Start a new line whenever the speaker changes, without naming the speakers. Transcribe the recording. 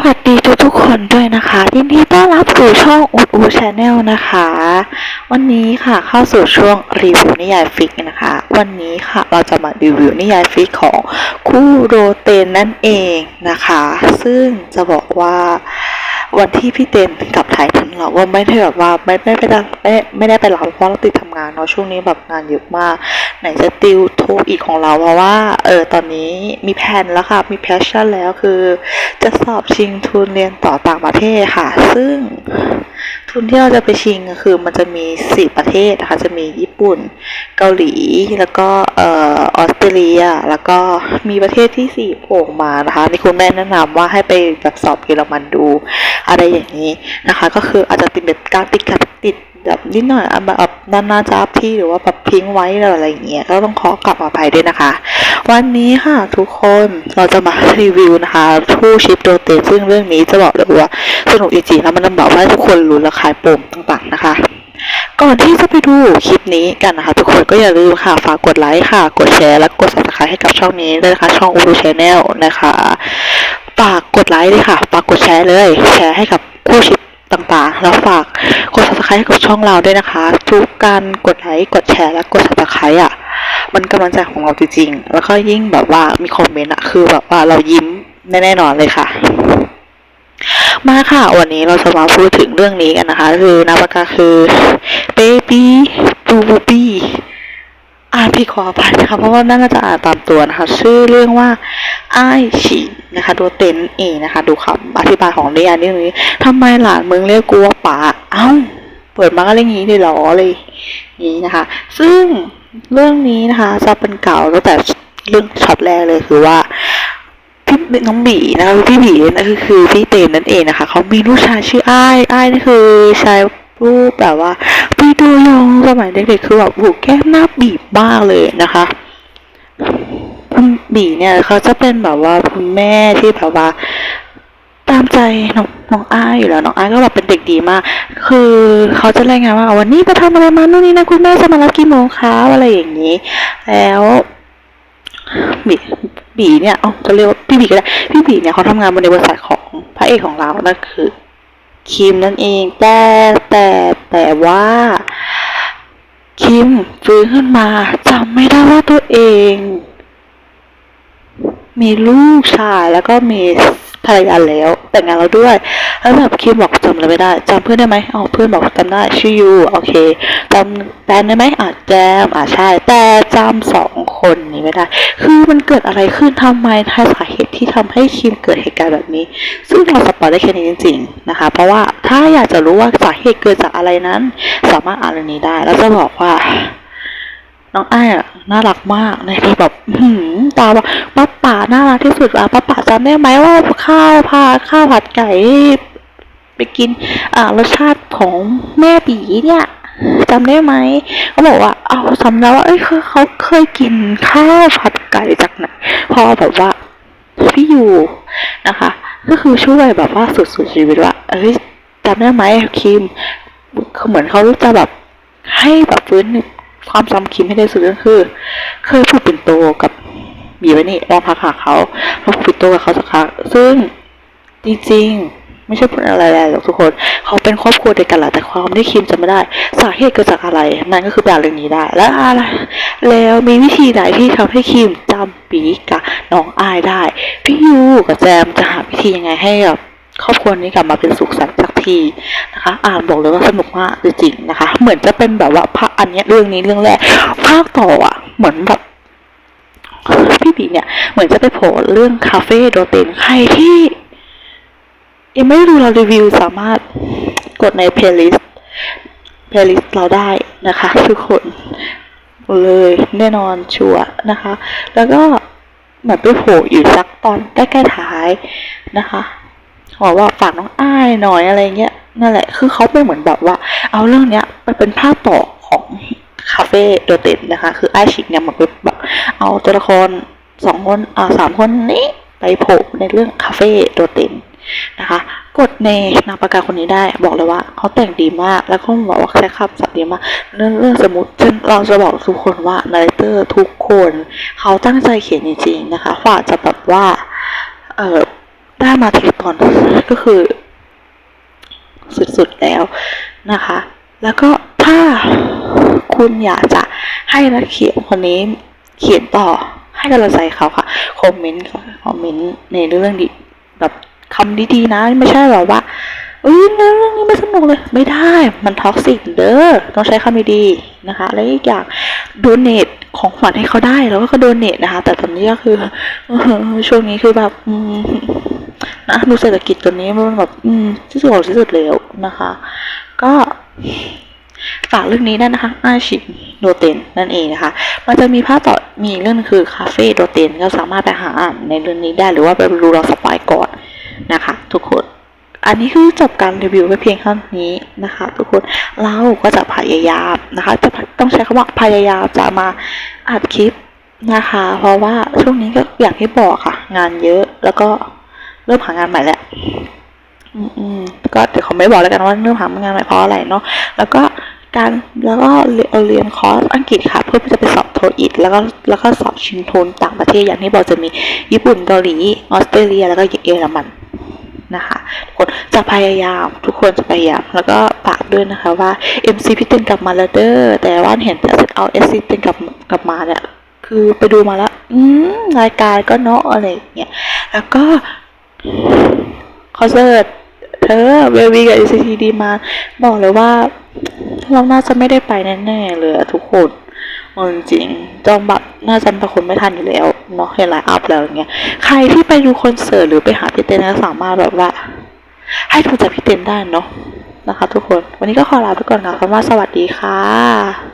วัสดีทุกทุกคนด้วยนะคะยินดีต้อนรับสู่ช่องอุดอูชาแนลนะคะ วันนี้ค่ะเข้าสู่ช่วงรีวิวนิยายฟิกนะคะ วันนี้ค่ะเราจะมารีวิวนิยายฟิกของคู่โรเตนนั่นเองนะคะ ซึ่งจะบอกว่า วันที่พี่เตนกลับไทยทันเราว่าไม่ได้แบบว่าไม่ไม่ไปไม่ไม่ได้ไปรับเพราะเราติดทำงานเนาะช่วงนี้แบบงานเยอะมากไหนจะติวทูอีกของเราเพราะว่าเออตอนนี้มีแผนแล้วค่ะมีแพชชั่นแล้วคือ จะสอบชิงทุนเรียนต่อต่างประเทศค่ะ ซึ่ง ทุนที่เราจะไปชิงก็คือมันจะมีสี่ประเทศนะคะจะมีญี่ปุ่น เกาหลี แล้วก็เอ่อออสเตรเลีย แล้วก็มีประเทศที่สี่โผล่มานะคะนี่คุณแม่แนะนำว่าให้ไปแบบสอบเยอรมันดู อะไรอย่างนี้นะคะ ก็คืออาจจะติดแบบการติดกัดติด แบบนิดหน่อยแบบนานๆจะอัพที่หรือว่าแบบทิ้งไว้อะไรอย่างเงี้ยก็ต้องขอกลับมาไปด้วยนะคะ วันนี้ค่ะทุกคนเราจะมารีวิวนะคะทู่ชิปโดเตซึ่งเรื่องนี้จะบอกเลยว่าสนุกจริงๆแล้วมันบอกว่าทุกคนรู้ราคาโป่งต่างๆนะคะก่อนที่จะไปดูคลิปนี้กันนะคะ ทุกคนก็อย่าลืมค่ะ ฝากกดไลค์ค่ะ กดแชร์และกด subscribe ให้กับช่องนี้ด้วยนะคะ ช่องอูรูชแนลนะคะฝากกดไลค์เลยค่ะฝากกดแชร์เลย แชร์ให้กับคู่ชิปต่างๆ แล้วฝาก กด subscribe ให้กับช่องเราด้วยนะคะ ทุกการกดไลค์กดแชร์และกด subscribe อะ มันกำลังใจของเราจริงๆ แล้วก็ยิ่งแบบว่ามีคอมเมนต์อะคือแบบว่าเรายิ้มแน่ๆนอนเลยค่ะ มาค่ะ วันนี้เราจะมาพูดถึงเรื่องนี้กันนะคะ คือนามปากกาคือ baby boobie พี่ขออภัยนะคะเพราะว่าน่าจะอ่านตามตัวนะคะ ชื่อเรื่องว่าไอชินะคะตัวเต็นเองนะคะ ดูคำอธิบายของเรียนเรื่องนี้ทำไมหลานมึงเรียกกูว่าป๋าเอ้าเปิดมาก็เรื่องนี้เลยเหรอเลยนี้นะคะ ซึ่งเรื่องนี้นะคะจะเป็นเก่าตั้งแต่เรื่องช็อตแรกเลยคือว่าพี่น้องบีนะคะพี่บีนั่นคือพี่เตนนั่นเองนะคะเขามีลูกชายชื่ออ้ายอ้ายนี่คือชาย รูปแบบว่าพี่ดูยองสมัยเด็กๆคือแบบหูแก้มหน้าบีบมาเลยนะคะคุณบีเนี่ยเขาจะเป็นแบบว่าคุณแม่ที่แบบว่าตามใจน้องน้องอ้ายอยู่แล้วน้องอ้ายก็แบบเป็นเด็กดีมาก คือเขาจะรายงานว่าวันนี้ไปทำอะไรมาโน่นนี่นะคุณแม่จะมารับกี่โมงคะอะไรอย่างนี้ แล้วบีบีเนี่ยเอ๋อจะเรียกว่าพี่บีก็ได้พี่บีเนี่ยเขาทำงานบนในบริษัทของพระเอกของเรานั่นคือ คิมนั่นเอง แต่แต่แต่ว่าคิมฟื้นขึ้นมาจำไม่ได้ว่าตัวเอง มีลูกชายแล้วก็มีภรรยาแล้วแต่งงานแล้วด้วย แล้วแบบคิมบอกจำอะไรไม่ได้จำเพื่อนได้ไหมอ๋อเพื่อนบอกจำได้ชื่อยูโอเคจำแดนได้ไหมอะแจมอะใช่ แต่จำสองคนนี้ไม่ได้ คือมันเกิดอะไรขึ้นทำไมท้ายสาเหตุที่ทำให้คิมเกิดเหตุการณ์แบบนี้ ซึ่งเราสปอยได้แค่นี้จริง ๆ นะคะ เพราะว่าถ้าอยากจะรู้ว่าสาเหตุเกิดจากอะไรนั้น สามารถอ่านเรื่องนี้ได้ แล้วจะบอกว่าน้องไอ้น่ารักมากในที่แบบหือตาแบบป้าป่าน่ารักที่สุดอะป้าป่าจำได้ไหมว่าข้าวพาข้าวผัดไก่ ไปกินอ่ารสชาติของแม่บีเนี่ยจำได้ไหมเขาบอกว่า เอาจำได้ว่าเอ้ยเขาเคยกินข้าวผัดไก่จากไหนพอแบบว่าพี่อยู่นะคะ ก็คือช่วยแบบว่าสุดๆชีวิตว่า เอ้ยจำได้ไหมคิมเหมือนเขาจะแบบให้แบบฟื้นความจำคิมให้ได้สุดก็คือ เคยพูดเป็นโตกับบีไว้นี่ลองพักหาเขาแล้วพูดเป็นโตกับเขาสักครั้งซึ่งจริงๆ ไม่ใช่พูดอะไรหรอกทุกคน เขาเป็นครอบครัวเดียวกันแหละแต่ความที่คิมจะไม่ได้ สาเหตุเกิดจากอะไร นั่นก็คือแบบเรื่องนี้ได้ แล้วอะไรแล้วมีวิธีไหนที่ทำให้คิมจำปีกับน้องอายได้ พี่ยูกับแจมจะหาวิธียังไงให้แบบครอบครัวนี้กลับมาเป็นสุขสันต์สักทีนะคะ อ่านบอกเลยว่าสนุกมากจริงๆนะคะ เหมือนจะเป็นแบบว่าภาคอันนี้เรื่องนี้เรื่องแรกภาคต่ออะ เหมือนแบบพี่บีเนี่ย เหมือนจะไปโผล่เรื่องคาเฟ่โดเด่นใครที่ ยังไม่ดูเรารีวิวสามารถกดในเพลย์ลิสต์เพลย์ลิสต์เราได้นะคะ ทุกคนเลยแน่นอนชัวนะคะ แล้วก็เหมือนไปโผล่อยู่สักตอนใกล้ๆท้ายนะคะบอว่าฝากน้องอ้ายหน่อยอะไรเงี้ยนั่นแหละ คือเขาเป็นเหมือนแบบว่า เอาเรื่องเนี้ยไปเป็นภาคต่อของคาเฟ่โดเด่นนะคะ คือไอายชิกเนี่ยมันเป็นแบบเอาตัวละครสองคนอ่าสามคนนี้ไปโผล่ในเรื่องคาเฟ่โดเด่น นะคะ กดในนามปากกาคนนี้ได้ บอกเลยว่าเขาแต่งดีมาก แล้วก็บอกว่าแค่ขับสัตว์ดีมากเรื่องเรื่องสมมติซึ่งเราจะบอกทุกคนว่านาร์เตอร์ทุกคน เขาตั้งใจเขียนจริงๆนะคะกว่าจะแบบว่าเออได้มาทีละตอนก็คือ สุดๆแล้วนะคะ แล้วก็ถ้าคุณอยากจะให้นักเขียนคนนี้เขียนต่อให้กำลังใจเขาค่ะ คอมเมนต์ค่ะคอมเมนต์ในเรื่องดีแบบ คำดีๆนะ ไม่ใช่หรอว่าเอ้ยเรื่องนี้ไม่สนุกเลย ไม่ได้ มันท็อกซิกเด้อ ต้องใช้คำดีๆนะคะ และอีกอย่างโดเนทของขวัญให้เขาได้ แล้วก็โดเนทนะคะ แต่ตอนนี้ก็คือช่วงนี้คือแบบนะดูเศรษฐกิจตัวนี้มันแบบที่สุดขอที่สุดแล้วนะคะ ก็ฝากเรื่องนี้ด้วยนะคะอาชิโดเตนนั่นเองนะคะ มันจะมีภาคต่อมีเรื่องคือคาเฟ่โดเตนก็สามารถไปหาอ่านในเรื่องนี้ได้หรือว่าไปดูเราสปายก่อน อันนี้คือจบการรีวิวไปเพียงเท่านี้นะคะ ทุกคนเราก็จะพยายามนะคะจะต้องใช้คำว่าพยายามจะมาอัดคลิปนะคะ เพราะว่าช่วงนี้ก็อย่างที่บอกค่ะ งานเยอะแล้วก็เริ่มหางานใหม่และอืมอืมก็เดี๋ยวขาไม่บอกแล้วกันว่าเริ่มหางานใหม่เพราะอะไรเนาะแล้วก็การแล้วก็เรียนเรียนคอร์สอังกฤษค่ะ เพื่อที่จะไปสอบโทอีกแล้วก็แล้วก็สอบชิงทุนต่างประเทศอย่างที่บอกจะมีญี่ปุ่นเกาหลีออสเตรเลีย แล้วก็เยอรมัน นะคะทุกคนจะพยายามทุกคนจะพยายามแล้วก็ฝากด้วยนะคะว่า MC พี่เต้นกลับมาแล้วเด้อแต่ว่าเห็นแต่เอา SC เต้นกลับกลับมาเนี่ยคือไปดูมาแล้วอืมรายการก็เนาะอะไรอย่างเงี้ยแล้วก็คอนเสิร์ตเธอเววีกับ NCT มา บอกเลยว่าเราน่าจะไม่ได้ไปแน่ๆเลยทุกคน เอาจริงๆจองบัตรน่าจะประคนไม่ทันอยู่แล้วเนาะเห็นไลน์อัพแล้วอย่างเงี้ย ใครที่ไปดูคอนเสิร์ตหรือไปหาพี่เต้นก็สามารถแบบว่า ให้ดูจากพี่เต้นได้เนาะนะคะ ทุกคน วันนี้ก็ขอลาไปก่อนค่ะคำว่าสวัสดีค่ะ